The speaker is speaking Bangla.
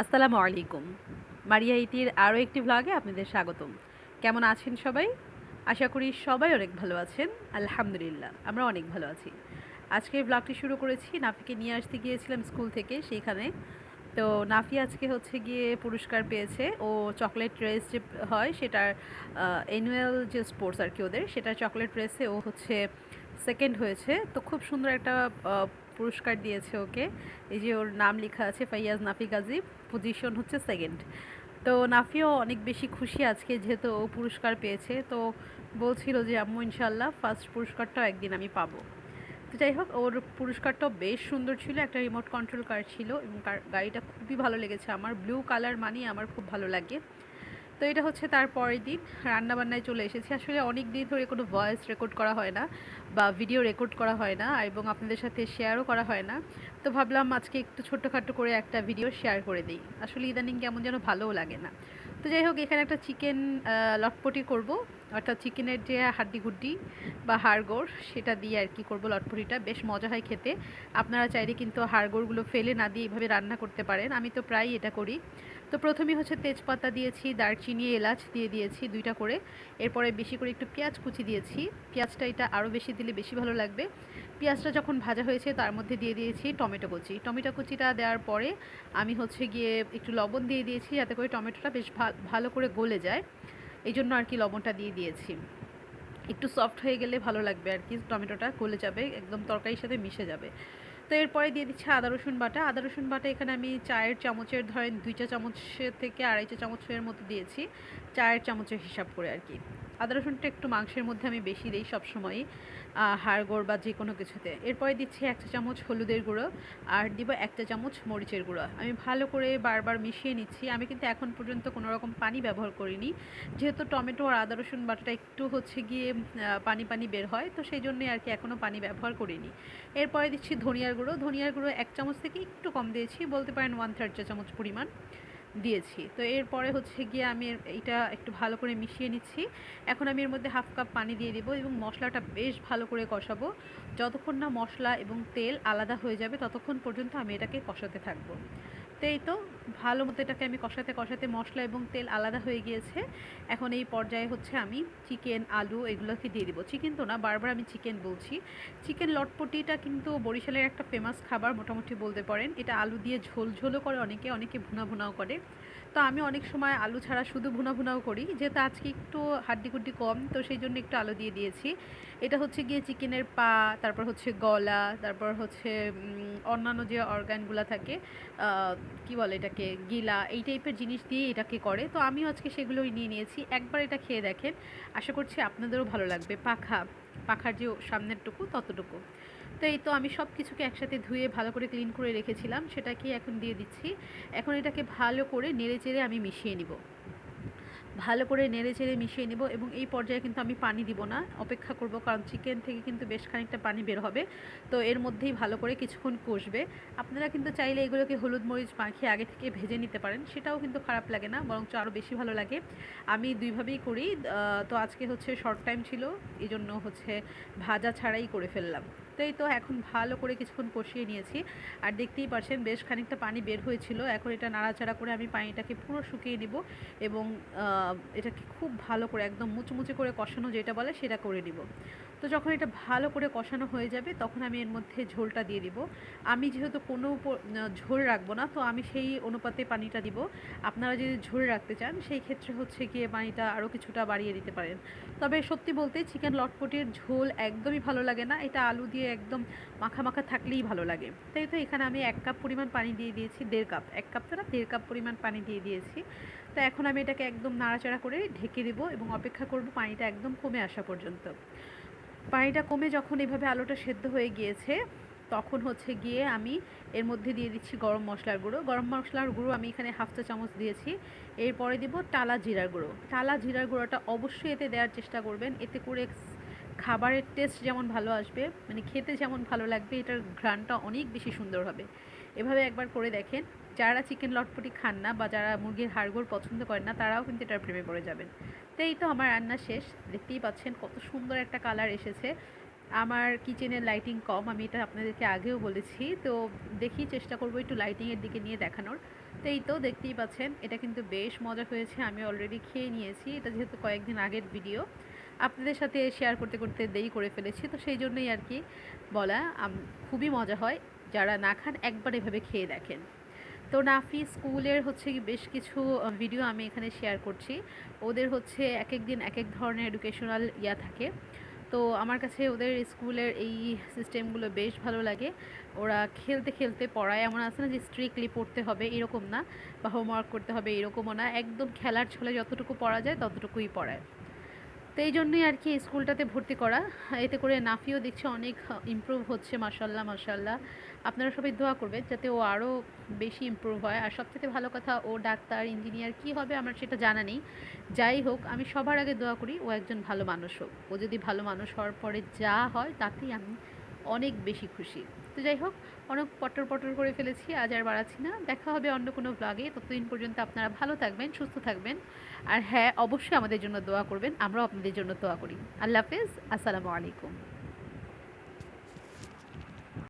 আসসালামু আলাইকুম। মারিয়া ইতির আরও একটি ভ্লগে আপনাদের স্বাগতম। কেমন আছেন সবাই? আশা করি সবাই অনেক ভালো আছেন। আলহামদুলিল্লাহ, আমরা অনেক ভালো আছি। আজকের ব্লগটি শুরু করেছি, নাফিকে নিয়ে আসতে গিয়েছিলাম স্কুল থেকে, সেইখানে তো নাফি আজকে হচ্ছে গিয়ে পুরস্কার পেয়েছে। ও চকলেট রেস যে হয় সেটার অ্যানুয়াল যে স্পোর্টস আর কি ওদের সেটা চকলেট রেসে ও হচ্ছে সেকেন্ড হয়েছে। তো খুব সুন্দর একটা পুরস্কার দিয়েছে ওকে। এই যে ওর নাম লেখা আছে, ফাইয়াজ নাফি গাজী পজিশন হচ্ছে সেকেন্ড তো নাফিও অনেক বেশি খুশি আজকে যেহেতু ও পুরস্কার পেয়েছে। তো বলছিল যে, আম্মু ইনশাল্লাহ ফার্স্ট পুরস্কারটাও একদিন আমি পাবো। তো যাই হোক, ওর পুরস্কারটাও বেশ সুন্দর ছিল। একটা রিমোট কন্ট্রোল কার ছিল এবং গাড়িটা খুবই ভালো লেগেছে আমার। ব্লু কালার মানেই আমার খুব ভালো লাগে। তো এটা হচ্ছে তার পরের দিন। রান্নাবান্নায় চলে এসেছি। আসলে অনেক দিন ধরে কোনো ভয়েস রেকর্ড করা হয় না বা ভিডিও রেকর্ড করা হয় না এবং আপনাদের সাথে শেয়ারও করা হয় না। তো ভাবলাম আজকে একটু ছোট্টখাটো করে একটা ভিডিও শেয়ার করে দিই। আসলে ইদানিং কেমন যেন ভালোও লাগে না। তো যাই হোক, এখানে একটা চিকেন লটপটি করব। অর্থাৎ চিকেনের যে হাড্ডি গুড্ডি বা হাড়গোড়, সেটা দিয়ে আর কি করব লটপটিটা বেশ মজা হয় খেতে। আপনারা চাইলে কিন্তু হাড়গোড়গুলো ফেলে না দিয়ে এইভাবে রান্না করতে পারেন। আমি তো প্রায়ই এটা করি। তো প্রথমেই হচ্ছে তেজপাতা দিয়েছি, দারচিনি, এলাচ দিয়ে দিয়েছি দুইটা করে। এরপরে বেশি করে একটু পেঁয়াজ কুচি দিয়েছি। পেঁয়াজটা এটা আরও বেশি দিলে বেশি ভালো লাগবে। পেঁয়াজটা যখন ভাজা হয়েছে তার মধ্যে দিয়ে দিয়েছি টমেটো কুচি। টমেটো কুচিটা দেওয়ার পরে আমি হচ্ছে গিয়ে একটু লবণ দিয়ে দিয়েছি যাতে করে টমেটোটা বেশ ভালো করে গলে যায়। এই জন্য আর কি লবণটা দিয়ে দিয়েছি। একটু সফট হয়ে গেলে ভালো লাগবে আর কি, টমেটোটা গলে যাবে, একদম তরকারির সাথে মিশে যাবে। তো এরপরে দিয়ে দিচ্ছি আদা, রসুন বাটা। আদা, রসুন বাটা এখানে আমি চায়ের চামচের ধরেন দুই চা চামচের থেকে আড়াই চা চামচের মতো দিয়েছি, চায়ের চামচের হিসাব করে আর কি। আদা, রসুনটা একটু মাংসের মধ্যে আমি বেশি দিই সবসময়ই হাড়গোড় বা যে কোনো কিছুতে। এরপরে দিচ্ছি এক চা চামচ হলুদের গুঁড়ো আর দিব এক চা চামচ মরিচের গুঁড়ো। আমি ভালো করে বারবার মিশিয়ে নিচ্ছি। আমি কিন্তু এখন পর্যন্ত কোনো রকম পানি ব্যবহার করিনি। যেহেতু টমেটো আর আদা, রসুন বাটাটা একটু হচ্ছে গিয়ে পানি পানি বের হয়, তো সেই জন্যই আর কি এখনও পানি ব্যবহার করিনি। এরপরে দিচ্ছি ধনিয়ার গুঁড়ো। ধনিয়ার গুঁড়ো এক চামচ থেকে একটু কম দিয়েছি। বলতে পারেন ওয়ান থার্ড চা চামচ পরিমাণ। দিয়েছি। তো এরপরে হচ্ছে গিয়ে আমি এটা একটু ভালো করে মিশিয়ে নিচ্ছি। এখন আমি এর মধ্যে হাফ কাপ পানি দিয়ে দেবো এবং মশলাটা বেশ ভালো করে কষাবো। যতক্ষণ না মশলা এবং তেল আলাদা হয়ে যাবে, ততক্ষণ পর্যন্ত আমি এটাকে কষাতে থাকব। এই তো ভালো মতো এটাকে আমি কষাতে কষাতে মশলা এবং তেল আলাদা হয়ে গিয়েছে। এখন এই পর্যায়ে হচ্ছে আমি চিকেন, আলু এগুলোকে দিয়ে দিব। চিকেন তো না, বারবার আমি চিকেন বলছি। চিকেন লটপটিটা কিন্তু বরিশালের একটা ফেমাস খাবার মোটামুটি বলতে পারেন। এটা আলু দিয়ে ঝোল ঝোলও করে অনেকে অনেকে ভুনা ভুনাও করে। তো আমি অনেক সময় আলু ছাড়া শুধু ভুনা ভুনাও করি। যেহেতু আজকে একটু হাড্ডি গুড্ডি কম, তো সেই জন্য একটু আলু দিয়ে দিয়েছি। এটা হচ্ছে গিয়ে চিকেনের পা, তারপর হচ্ছে গলা, তারপর হচ্ছে অন্যান্য যে অর্গানগুলো থাকে কি বলে এটাকে, গিলা, এই টাইপের জিনিস দিয়ে এটাকে করে। তো আমিও আজকে সেগুলোই নিয়ে নিয়েছি। একবার এটা খেয়ে দেখেন। আশা করছি আপনাদেরও ভালো লাগবে। পাখা, পাখার যে সামনেরটুকু, ততটুকু। তো এই তো আমি সব কিছুকে একসাথে ধুয়ে ভালো করে ক্লিন করে রেখেছিলাম। সেটাকে এখন দিয়ে দিচ্ছি। এখন এটাকে ভালো করে নেড়ে চেড়ে আমি মিশিয়ে নিব। ভালো করে নেড়ে চেড়ে মিশিয়ে নিব এবং এই পর্যায়ে কিন্তু আমি পানি দিব না। অপেক্ষা করব কারণ চিকেন থেকে কিন্তু বেশ খানিকটা পানি বের হবে। তো এর মধ্যেই ভালো করে কিছুক্ষণ কষবে। আপনারা কিন্তু চাইলে এগুলোকে হলুদ মরিচ মাখিয়ে আগে থেকে ভেজে নিতে পারেন। সেটাও কিন্তু খারাপ লাগে না, বরঞ্চ আরও বেশি ভালো লাগে। আমি দুইভাবেই করি। তো আজকে হচ্ছে শর্ট টাইম ছিল এই জন্য হচ্ছে ভাজা ছাড়াই করে ফেললাম। এই তো এখন ভালো করে কিছুক্ষণ কষিয়ে নিয়েছি। আর দেখতেই পারছেন বেশ খানিকটা পানি বের হয়েছিল। এখন এটা নাড়াচাড়া করে আমি পানিটাকে পুরো শুকিয়ে নিব এবং এটাকে খুব ভালো করে একদম মুচমুচে করে কষানো যেটা বলে সেটা করে নিব। তো যখন এটা ভালো করে কষানো হয়ে যাবে তখন আমি এর মধ্যে ঝোলটা দিয়ে দিব। আমি যেহেতু কোনো ঝোল রাখব না তো আমি সেই অনুপাতে পানিটা দিব। আপনারা যদি ঝোল রাখতে চান সেই ক্ষেত্রে হচ্ছে গিয়ে পানিটা আরও কিছুটা বাড়িয়ে দিতে পারেন। তবে সত্যি বলতে চিকেন লটপটির ঝোল একদমই ভালো লাগে না। এটা আলু দিয়ে একদম মাখা মাখা থাকলেই ভালো লাগে। তাই তো এখানে আমি এক কাপ পরিমাণ পানি দিয়ে দিয়েছি, দেড় কাপ। এক কাপ তো না, দেড় কাপ পরিমাণ পানি দিয়ে দিয়েছি। তো এখন আমি এটাকে একদম নাড়াচাড়া করে ঢেকে দেবো এবং অপেক্ষা করব পানিটা একদম কমে আসা পর্যন্ত। পানিটা কমে যখন এভাবে আলুটা সেদ্ধ হয়ে গিয়েছে, তখন হচ্ছে গিয়ে আমি এর মধ্যে দিয়ে দিচ্ছি গরম মশলার গুঁড়ো। গরম মশলার গুঁড়ো আমি এখানে হাফ চা চামচ দিয়েছি। এরপরে দিব টালা জিরার গুঁড়ো। টালা জিরার গুঁড়োটা অবশ্যই এতে দেওয়ার চেষ্টা করবেন। এতে করে খাবারের টেস্ট যেমন ভালো আসবে মানে খেতে যেমন ভালো লাগবে, এটার ঘ্রাণটা অনেক বেশি সুন্দর হবে। এভাবে একবার করে দেখেন, যারা চিকেন লটপটি খান না বা যারা মুরগির হাড়গোড় পছন্দ করেন না, তারাও কিন্তু এটার প্রেমে পড়ে যাবেন। তো এই তো আমার রান্না শেষ, দেখতেই পাচ্ছেন কত সুন্দর একটা কালার এসেছে। আমার কিচেনের লাইটিং কম, আমি এটা আপনাদেরকে আগেও বলেছি, তো দেখি চেষ্টা করব একটু লাইটিংয়ের দিকে নিয়ে দেখানোর। তো এই তো দেখতেই পাচ্ছেন, এটা কিন্তু বেশ মজা হয়েছে, আমি অলরেডি খেয়ে নিয়েছি, এটা যেহেতু কয়েকদিন আগের ভিডিও আপনাদের সাথে শেয়ার করতে করতে দেরি করে ফেলেছি। তো সেই জন্যই আর কি বলা খুবই মজা হয় যারা না খান একবার এভাবে খেয়ে দেখেন। তো নাফি স্কুলের হচ্ছে বেশ কিছু ভিডিও আমি এখানে শেয়ার করছি। ওদের হচ্ছে এক এক দিন এক এক ধরনের এডুকেশনাল ইয়া থাকে। তো আমার কাছে ওদের স্কুলের এই সিস্টেমগুলো বেশ ভালো লাগে। ওরা খেলতে খেলতে পড়ায়। এমন আছে না যে স্ট্রিক্টলি পড়তে হবে, এরকম না। বা হোমওয়ার্ক করতে হবে, এরকমও না। একদম খেলার ছলে যতটুকু পড়া যায়, ততটুকুই পড়ায়। তো এই জন্যই আর কি স্কুলটাতে ভর্তি করা। এতে করে নাফিও দেখছে অনেক ইমপ্রুভ হচ্ছে মাসাল্লাহ মাসাল্লাহ আপনারা সবাই দোয়া করবেন যাতে ও আরও বেশি ইমপ্রুভ হয়। আর সবথেকে ভালো কথা, ও ডাক্তার ইঞ্জিনিয়ার কী হবে আমার সেটা জানা নেই। যাই হোক, আমি সবার আগে দোয়া করি ও একজন ভালো মানুষ হোক। ও যদি ভালো মানুষ হওয়ার পরে যা হয়, তাতেই আমি অনেক বেশি খুশি। তো যাই হোক অনেক পটর পটর করে ফেলেছি, আজ আর বাড়াচ্ছি না। দেখা হবে অন্য কোনো ব্লগে ততদিন পর্যন্ত আপনারা ভালো থাকবেন, সুস্থ থাকবেন। আর হ্যাঁ অবশ্যই আমাদের জন্য দোয়া করবেন। আমরাও আপনাদের জন্য দোয়া করি। আল্লাহ হাফেজ। আসসালামু আলাইকুম।